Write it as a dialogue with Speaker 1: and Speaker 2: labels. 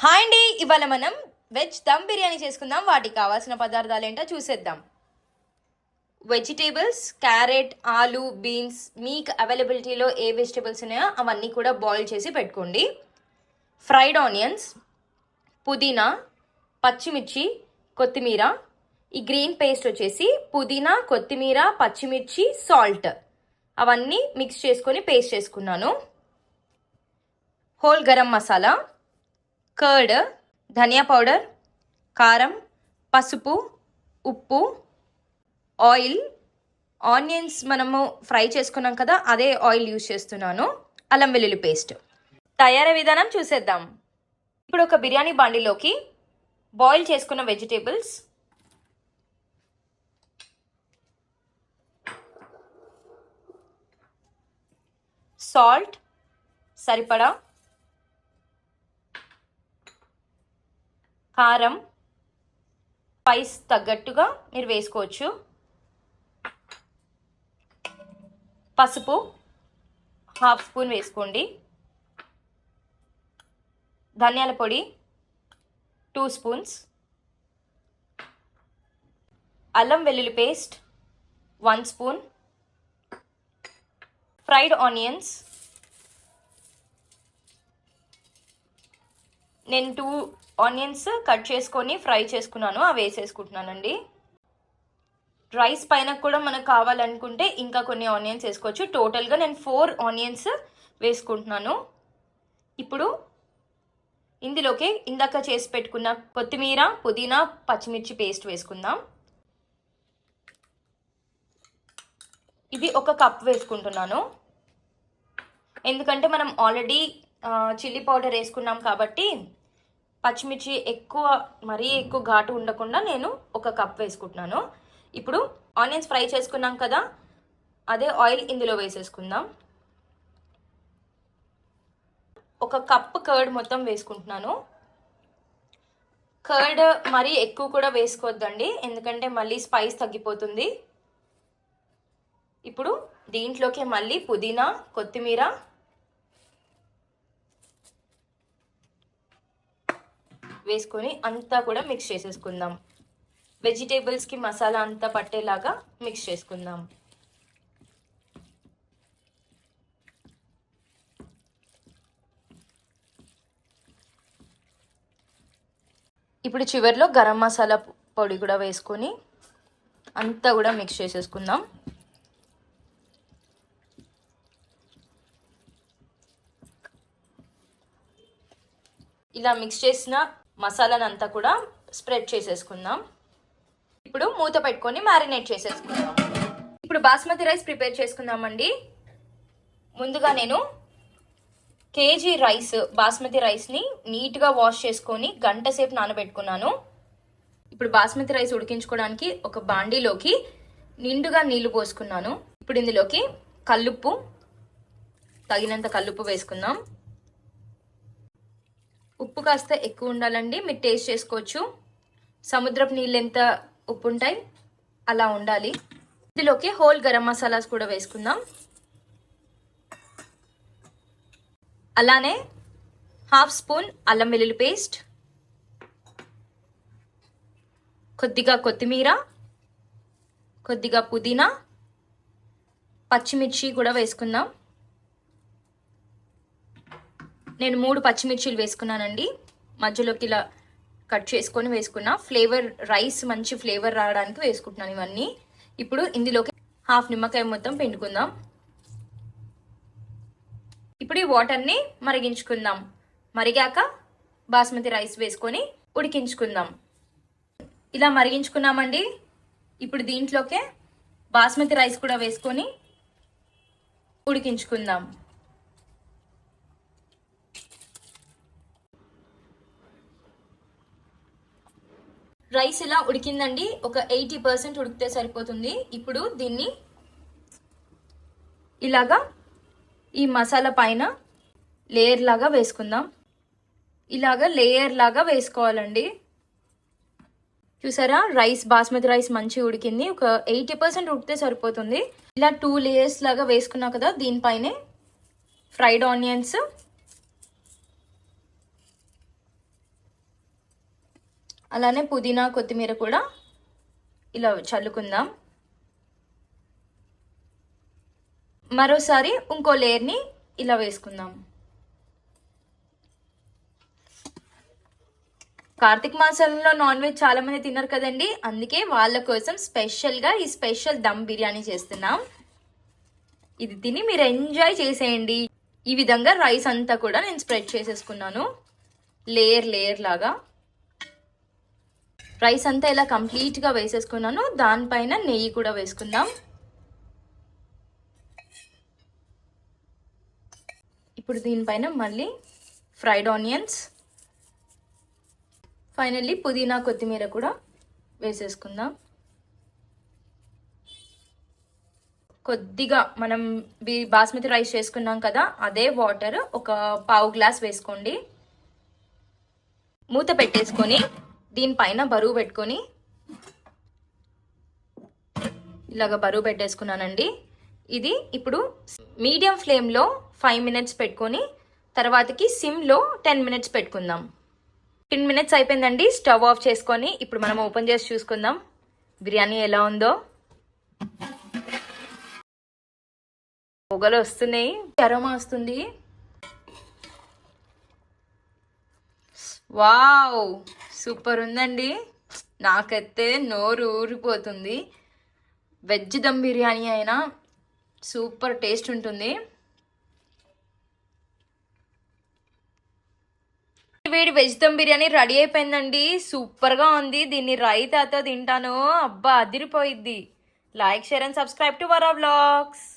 Speaker 1: Hi అండి ఇవాళ మనం వెజ్ దమ్ బిర్యానీ చేసుకుందాం. వాటికి కావాల్సిన పదార్థాలు ఏంటో చూసేద్దాం. వెజిటేబుల్స్ క్యారెట్ ఆలు బీన్స్ మీకు అవైలబిలిటీలో ఏ వెజిటేబుల్స్ ఉన్నాయో అవన్నీ కూడా బాయిల్ చేసి పెట్టుకోండి. ఫ్రైడ్ ఆనియన్స్ పుదీనా పచ్చిమిర్చి కొత్తిమీర. ఈ గ్రీన్ పేస్ట్ వచ్చేసి పుదీనా కొత్తిమీర పచ్చిమిర్చి సాల్ట్. అవన్నీ మిక్స్ చేసుకొని పేస్ట్ చేసుకున్నాను. Whole garam masala. Curd dhaniya powder కారం పసుపు ఉప్పు ఆయిల్. ఆనియన్స్ మనము ఫ్రై చేసుకున్నాం కదా అదే ఆయిల్ యూజ్ చేస్తున్నాను. అల్లం వెల్లుల్లి పేస్ట్. తయారీ విధానం చూసేద్దాం. ఇప్పుడు ఒక బిర్యానీ బాండిలోకి బాయిల్ చేసుకున్న వెజిటేబుల్స్. సాల్ట్ సరిపడా కారం స్పైస్ తగ్గట్టుగా మీరు వేసుకోవచ్చు. పసుపు హాఫ్ స్పూన్ వేసుకోండి. ధనియాల పొడి టూ స్పూన్స్ అల్లం వెల్లుల్లి paste one spoon fried onions నేను టూ ఆనియన్స్ కట్ చేసుకొని ఫ్రై చేసుకున్నాను అవి వేసేసుకుంటున్నానండి. రైస్ పైన కూడా మనకు కావాలనుకుంటే ఇంకా కొన్ని ఆనియన్స్ వేసుకోవచ్చు. టోటల్గా నేను ఫోర్ ఆనియన్స్ వేసుకుంటున్నాను. ఇప్పుడు ఇందులోకి ఇందాక చేసి పెట్టుకున్న కొత్తిమీర పుదీనా పచ్చిమిర్చి పేస్ట్ వేసుకుందాం. ఇది ఒక కప్ వేసుకుంటున్నాను. ఎందుకంటే మనం ఆల్రెడీ చిల్లీ పౌడర్ వేసుకున్నాం కాబట్టి పచ్చిమిర్చి ఎక్కువ మరీ ఎక్కువ ఘాటు ఉండకుండా నేను ఒక కప్ వేసుకుంటున్నాను. ఇప్పుడు ఆనియన్స్ ఫ్రై చేసుకున్నాం కదా అదే ఆయిల్ ఇందులో వేసేసుకుందాం. ఒక కప్ కర్డ్ మొత్తం వేసుకుంటున్నాను. కర్డ్ మరీ ఎక్కువ కూడా వేసుకోవద్దండి ఎందుకంటే మళ్ళీ స్పైస్ తగ్గిపోతుంది. ఇప్పుడు దీంట్లోకి మళ్ళీ పుదీనా కొత్తిమీర వేసుకొని అంతా కూడా మిక్స్ చేసేసుకుందాం. వెజిటేబుల్స్కి మసాలా అంతా పట్టేలాగా మిక్స్ చేసుకుందాం. ఇప్పుడు చివరిలో గరం మసాలా పొడి కూడా వేసుకొని అంతా కూడా మిక్స్ చేసేసుకుందాం. ఇలా మిక్స్ చేసిన మసాలానంతా కూడా స్ప్రెడ్ చేసేసుకుందాం. ఇప్పుడు మూత పెట్టుకొని మ్యారినేట్ చేసేసుకుందాం. ఇప్పుడు బాస్మతి రైస్ ప్రిపేర్ చేసుకుందామండి. ముందుగా నేను కేజీ రైస్ బాస్మతి రైస్ని నీట్గా వాష్ చేసుకొని గంట సేపు నానబెట్టుకున్నాను. ఇప్పుడు బాస్మతి రైస్ ఉడికించుకోవడానికి ఒక బాండీలోకి నిండుగా నీళ్ళు పోసుకున్నాను. ఇప్పుడు ఇందులోకి కల్లుప్పు తగినంత కల్లుప్పు వేసుకుందాం. ఉప్పు కాస్త ఎక్కువ ఉండాలండి. మీరు టేస్ట్ చేసుకోవచ్చు. సముద్రపు నీళ్ళు ఎంత ఉప్పు ఉంటాయి అలా ఉండాలి. ఇందులోకి హోల్ గరం మసాలాస్ కూడా వేసుకుందాం. అలానే హాఫ్ స్పూన్ అల్లం వెల్లుల్లి పేస్ట్ కొద్దిగా కొత్తిమీర కొద్దిగా పుదీనా పచ్చిమిర్చి కూడా వేసుకుందాం. నేను మూడు పచ్చిమిర్చిలు వేసుకున్నానండి. మధ్యలోకి ఇలా కట్ చేసుకొని వేసుకున్నా. ఫ్లేవర్ రైస్ మంచి ఫ్లేవర్ రావడానికి వేసుకుంటున్నాను ఇవన్నీ. ఇప్పుడు ఇందులోకి హాఫ్ నిమ్మకాయ మొత్తం పిండుకుందాం. ఇప్పుడు ఈ వాటర్ని మరిగించుకుందాం. మరిగాక బాస్మతి రైస్ వేసుకొని ఉడికించుకుందాం. ఇలా మరిగించుకున్నామండి. ఇప్పుడు దీంట్లోకే బాస్మతి రైస్ కూడా వేసుకొని ఉడికించుకుందాం. రైస్ ఇలా ఉడికిందండి. ఒక ఎయిటీ పర్సెంట్ ఉడికితే సరిపోతుంది. ఇప్పుడు దీన్ని ఇలాగా ఈ మసాలా పైన లేయర్ లాగా వేసుకుందాం. ఇలాగా లేయర్ లాగా వేసుకోవాలండి. చూసారా? రైస్ బాస్మతి రైస్ మంచిగా ఉడికింది. ఒక ఎయిటీ పర్సెంట్ ఉడికితే సరిపోతుంది. ఇలా టూ లేయర్స్ లాగా వేసుకున్నా కదా దీనిపైనే ఫ్రైడ్ ఆనియన్స్ అలానే పుదీనా కొత్తిమీర కూడా ఇలా చల్లుకుందాం. మరోసారి ఇంకో లేయర్ని ఇలా వేసుకుందాం. కార్తీక మాసంలో నాన్ వెజ్ చాలా మంది తిన్నారు కదండి అందుకే వాళ్ళ కోసం స్పెషల్గా ఈ స్పెషల్ దమ్ బిర్యానీ చేస్తున్నాం. ఇది తిని మీరు ఎంజాయ్ చేసేయండి. ఈ విధంగా రైస్ అంతా కూడా నేను స్ప్రెడ్ చేసేసుకున్నాను. లేయర్ లేయర్ లాగా. రైస్ అంతా ఇలా కంప్లీట్గా వేసేసుకున్నాను. దానిపైన నెయ్యి కూడా వేసుకుందాం. ఇప్పుడు దీనిపైన మళ్ళీ ఫ్రైడ్ ఆనియన్స్. ఫైనల్లీ పుదీనా కొత్తిమీర కూడా వేసేసుకుందాం. కొద్దిగా మనం బాస్మతి రైస్ చేసుకున్నాం కదా అదే వాటర్ ఒక పావు గ్లాస్ వేసుకోండి. మూత పెట్టేసుకొని దీనిపైన బరువు పెట్టుకొని ఇలాగ బరువు పెట్టేసుకున్నానండి. ఇది ఇప్పుడు మీడియం ఫ్లేమ్లో ఫైవ్ మినిట్స్ పెట్టుకొని తర్వాతకి సిమ్లో టెన్ మినిట్స్ పెట్టుకుందాం. టెన్ మినిట్స్ అయిపోయిందండి. స్టవ్ ఆఫ్ చేసుకొని ఇప్పుడు మనం ఓపెన్ చేసి చూసుకుందాం. బిర్యానీ ఎలా ఉందో. పొగలు వస్తున్నాయి. అరోమా వస్తుంది. వావ్ సూపర్ ఉందండి. నాకైతే నోరు ఊరిపోతుంది. వెజ్ దమ్ బిర్యానీ అయినా సూపర్ టేస్ట్ ఉంటుంది. వేడి వెజ్ దమ్ బిర్యానీ రెడీ అయిపోయిందండి. సూపర్గా ఉంది. దీన్ని రైతాతో తింటాను. అబ్బా అదిరిపోయిద్ది. Like share and subscribe to Vara vlogs.